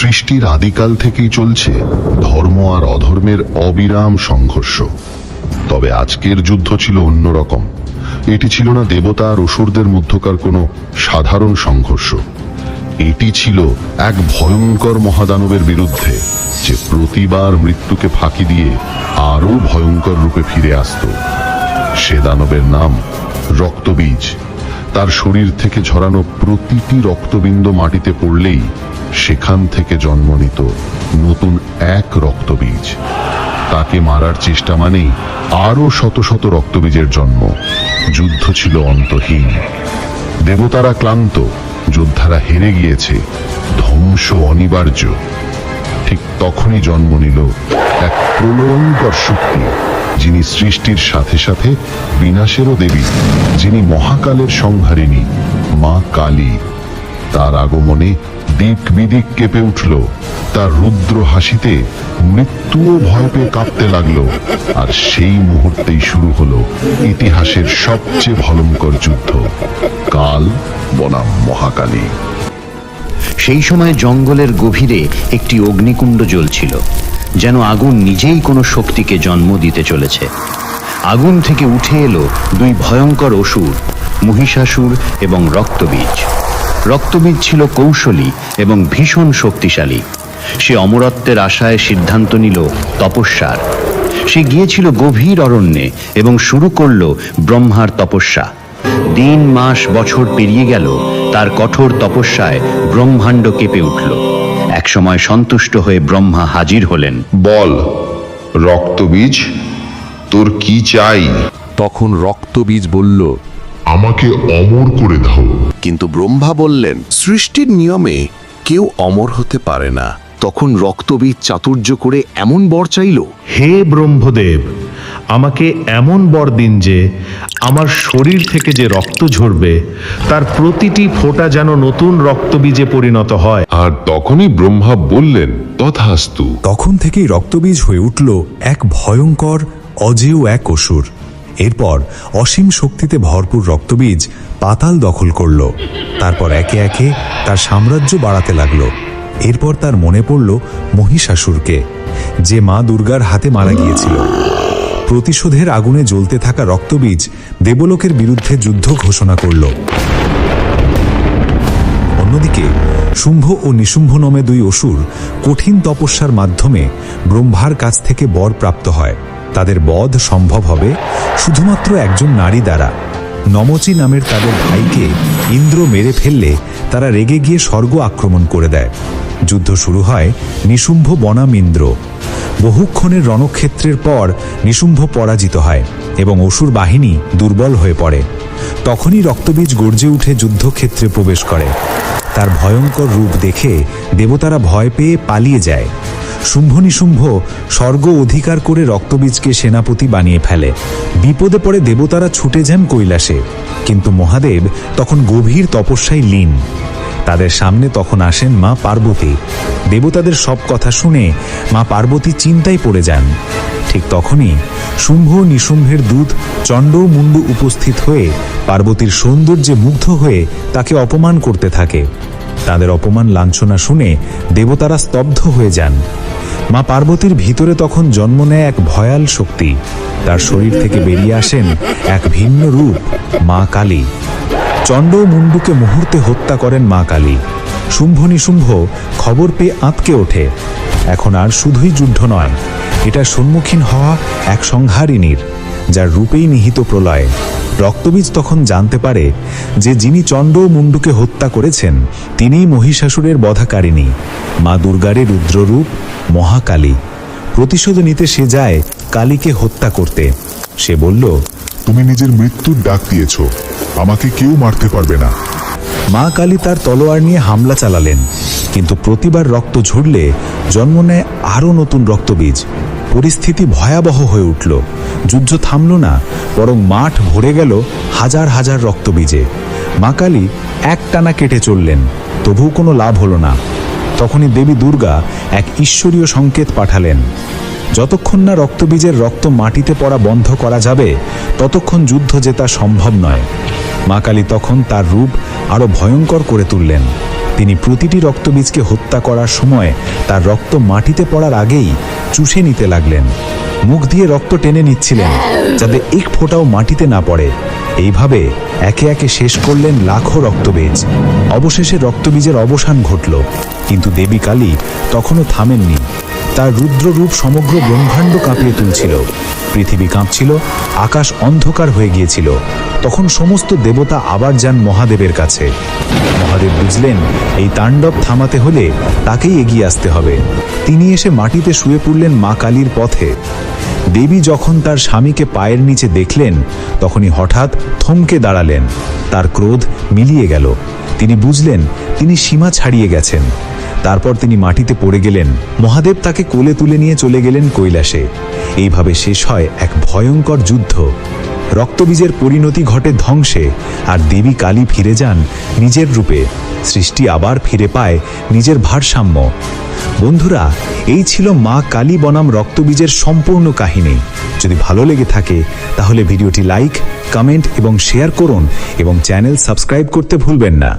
সৃষ্টির আদিকাল থেকেই চলছে ধর্ম আর অধর্মের অবিরাম সংঘর্ষ। তবে আজকের যুদ্ধ ছিল অন্যরকম এটি ছিল না দেবতা আর অসুরদের মধ্যকার কোনো সাধারণ সংঘর্ষ। এটি ছিল এক ভয়ঙ্কর মহাদানবের বিরুদ্ধে, যে প্রতিবার মৃত্যুকে ফাঁকি দিয়ে আরও ভয়ঙ্কর রূপে ফিরে আসত। সে দানবের নাম রক্তবীজ। তার শরীর থেকে ঝরানো প্রতিটি রক্তবিন্দু মাটিতে পড়লেই সেখান থেকে জন্ম নিত নতুন এক রক্তবীজ। তাকে মারার চেষ্টা মানেই আরও শত শত রক্তবীজের জন্ম। যুদ্ধ ছিল অন্তহীন। দেবতারা ক্লান্ত, যোদ্ধারা হেরে গিয়েছে, ধ্বংস অনিবার্য। ঠিক তখনই জন্ম নিল এক প্রলয়ঙ্কর শক্তি, যিনি সৃষ্টির সাথে সাথে বিনাশেরও দেবী, যিনি মহাকালের সংহারিণী, মা কালী। তার আগমনে দিক বিদিক কেঁপে উঠল। তার রুদ্র হাসিতে মৃত্যুও ভয় পেয়ে কাঁপতে লাগল। আর সেই মুহূর্তেই শুরু হলো ইতিহাসের সবচেয়ে ভয়ঙ্কর যুদ্ধ। কাল বনাম মহাকালী। সেই সময় জঙ্গলের গভীরে একটি অগ্নিকুণ্ড জ্বলছিল, যেন আগুন নিজেই কোনো শক্তিকে জন্ম দিতে চলেছে। আগুন থেকে উঠে এলো দুই ভয়ঙ্কর অসুর, মহিষাসুর এবং রক্তবীজ। রক্তবীজ ছিল কৌশলী এবং ভীষণ শক্তিশালী। সে অমরত্বের আশায় সিদ্ধান্ত নিল তপস্যার। সে গিয়েছিল গভীর অরণ্যে এবং শুরু করল ব্রহ্মার তপস্যা। দিন মাস বছর পেরিয়ে গেল তার কঠোর তপস্যায় ব্রহ্মাণ্ড কেঁপে উঠল। একসময় সন্তুষ্ট হয়ে ব্রহ্মা হাজির হলেন। বল রক্তবীজ? তোর কি চাই? তখন রক্তবীজ বলল আমাকে অমর করে দাও। কিন্তু ব্রহ্মা বললেন সৃষ্টির নিয়মে কেউ অমর হতে পারে না। তখন রক্তবীজ চাতুর্য করে এমন বর চাইল হে ব্রহ্মদেব আমাকে এমন বর দিন যে আমার শরীর থেকে যে রক্ত ঝরবে তার প্রতিটি ফোঁটা যেন নতুন রক্তবীজে পরিণত হয়। আর তখনই ব্রহ্মা বললেন তথাস্তু। তখন থেকেই রক্তবীজ হয়ে উঠল এক ভয়ঙ্কর অজেয় এক অসুর। এরপর অসীম শক্তিতে ভরপুর রক্তবীজ পাতাল দখল করল। তারপর একে একে তার সাম্রাজ্য বাড়াতে লাগল। এরপর তার মনে পড়ল মহিষাসুরকে, যে মা দুর্গার হাতে মারা গিয়েছিল। প্রতিশোধের আগুনে জ্বলতে থাকা রক্তবীজ দেবলোকের বিরুদ্ধে যুদ্ধ ঘোষণা করল। অন্যদিকে, শুম্ভ ও নিশুম্ভ নামে দুই অসুর কঠিন তপস্যার মাধ্যমে ব্রহ্মার কাছ থেকে বর প্রাপ্ত হয়। তাদের বধ সম্ভব হবে শুধুমাত্র একজন নারী দ্বারা। নমচি নামের তাদের ভাইকে ইন্দ্র মেরে ফেললে তারা রেগে গিয়ে স্বর্গ আক্রমণ করে দেয়। যুদ্ধ শুরু হয় নিশুম্ভ বনাম ইন্দ্র। বহুক্ষণের রণক্ষেত্রের পর নিশুম্ভ পরাজিত হয় এবং অসুর বাহিনী দুর্বল হয়ে পড়ে। তখনই রক্তবীজ গর্জে উঠে যুদ্ধক্ষেত্রে প্রবেশ করে। তার ভয়ঙ্কর রূপ দেখে দেবতারা ভয় পেয়ে পালিয়ে যায়। শুম্ভ নিশুম্ভ স্বর্গ অধিকার করে রক্তবীজকে সেনাপতি বানিয়ে ফেলে। বিপদে পড়ে দেবতারা ছুটে যান কৈলাসে। কিন্তু মহাদেব তখন গভীর তপস্যায় লীন। তাদের সামনে তখন আসেন মা পার্বতী। দেবতাদের সব কথা শুনে মা পার্বতী চিন্তায় পড়ে যান। ঠিক তখনই শুম্ভ নিশুম্ভের দূত চণ্ড ও মুন্ডু উপস্থিত হয়ে পার্বতীর সৌন্দর্যে মুগ্ধ হয়ে তাকে অপমান করতে থাকে। তাদের অপমান লাঞ্ছনা শুনে দেবতারা স্তব্ধ হয়ে যান। মা পার্বতীর ভিতরে তখন জন্ম নেয় এক ভয়াল শক্তি। তার শরীর থেকে বেরিয়ে আসেন এক ভিন্ন রূপ, মা কালী। চণ্ড মুন্ডুকে মুহূর্তে হত্যা করেন মা কালী। শুম্ভ নিশুম্ভ খবর পেয়ে আঁতকে ওঠে। এখন আর শুধুই যুদ্ধ নয়, এটা সম্মুখীন হওয়া এক সংহারিণীর, যার রূপেই নিহিত প্রলয়। রক্তবীজ তখন জানতে পারে যে যিনি চণ্ড মুন্ডুকে হত্যা করেছেন তিনিই মহিষাসুরের বধাকারিণী মা দুর্গারে রুদ্ররূপ মহাকালী। প্রতিশোধ নিতে সে যায় কালীকে হত্যা করতে। সে বলল তুমি নিজের মৃত্যুর ডাক দিয়েছ আমাকে কেউ মারতে পারবে না। মা কালী তার তলোয়ার নিয়ে হামলা চালালেন কিন্তু প্রতিবার রক্ত ঝরলে জন্ম নেয় আরও নতুন রক্তবীজ। পরিস্থিতি ভয়াবহ হয়ে উঠল। যুদ্ধ থামল না বরং মাঠ ভরে গেল হাজার হাজার রক্তবীজে মা কালী এক টানা কেটে চললেন, তবুও কোনো লাভ হলো না। তখনই দেবী দুর্গা এক ঈশ্বরীয় সংকেত পাঠালেন। যতক্ষণ না রক্তবীজের রক্ত মাটিতে পড়া বন্ধ করা যাবে, ততক্ষণ যুদ্ধ জেতা সম্ভব নয়। মা কালী তখন তার রূপ আরও ভয়ঙ্কর করে তুললেন। তিনি প্রতিটি রক্তবীজকে হত্যা করার সময় তার রক্ত মাটিতে পড়ার আগেই চুষে নিতে লাগলেন। মুখ দিয়ে রক্ত টেনে নিচ্ছিলেন, যাতে এক ফোঁটাও মাটিতে না পড়ে। এইভাবে একে একে শেষ করলেন লাখো রক্তবীজ। অবশেষে রক্তবীজের অবসান ঘটল, কিন্তু দেবী কালী তখনও থামেননি। তার রুদ্র রূপ সমগ্র ব্রহ্মাণ্ড কাঁপিয়ে তুলছিল। পৃথিবী কাঁপছিল, আকাশ অন্ধকার হয়ে গিয়েছিল। তখন সমস্ত দেবতা আবার যান মহাদেবের কাছে। মহাদেব বুঝলেন, এই তাণ্ডব থামাতে হলে তাকেই এগিয়ে আসতে হবে। তিনি এসে মাটিতে শুয়ে পড়লেন মা কালীর পথে। দেবী যখন তার স্বামীকে পায়ের নিচে দেখলেন, তখনই হঠাৎ থমকে দাঁড়ালেন। তার ক্রোধ মিলিয়ে গেল। তিনি বুঝলেন, তিনি সীমা ছাড়িয়ে গেছেন। তারপর তিনি মাটিতে পড়ে গেলেন। মহাদেব তাকে কোলে তুলে নিয়ে চলে গেলেন কৈলাসে। এইভাবে শেষ হয় এক ভয়ঙ্কর যুদ্ধ। রক্তবীজের পরিণতি ঘটে ধ্বংসে, আর দেবী কালী ফিরে যান নিজের রূপে। সৃষ্টি আবার ফিরে পায় নিজের ভারসাম্য। বন্ধুরা, এই ছিল মা কালী বনাম রক্তবীজের সম্পূর্ণ কাহিনী। যদি ভালো লেগে থাকে, তাহলে ভিডিওটি লাইক, কমেন্ট এবং শেয়ার করুন এবং চ্যানেল সাবস্ক্রাইব করতে ভুলবেন না।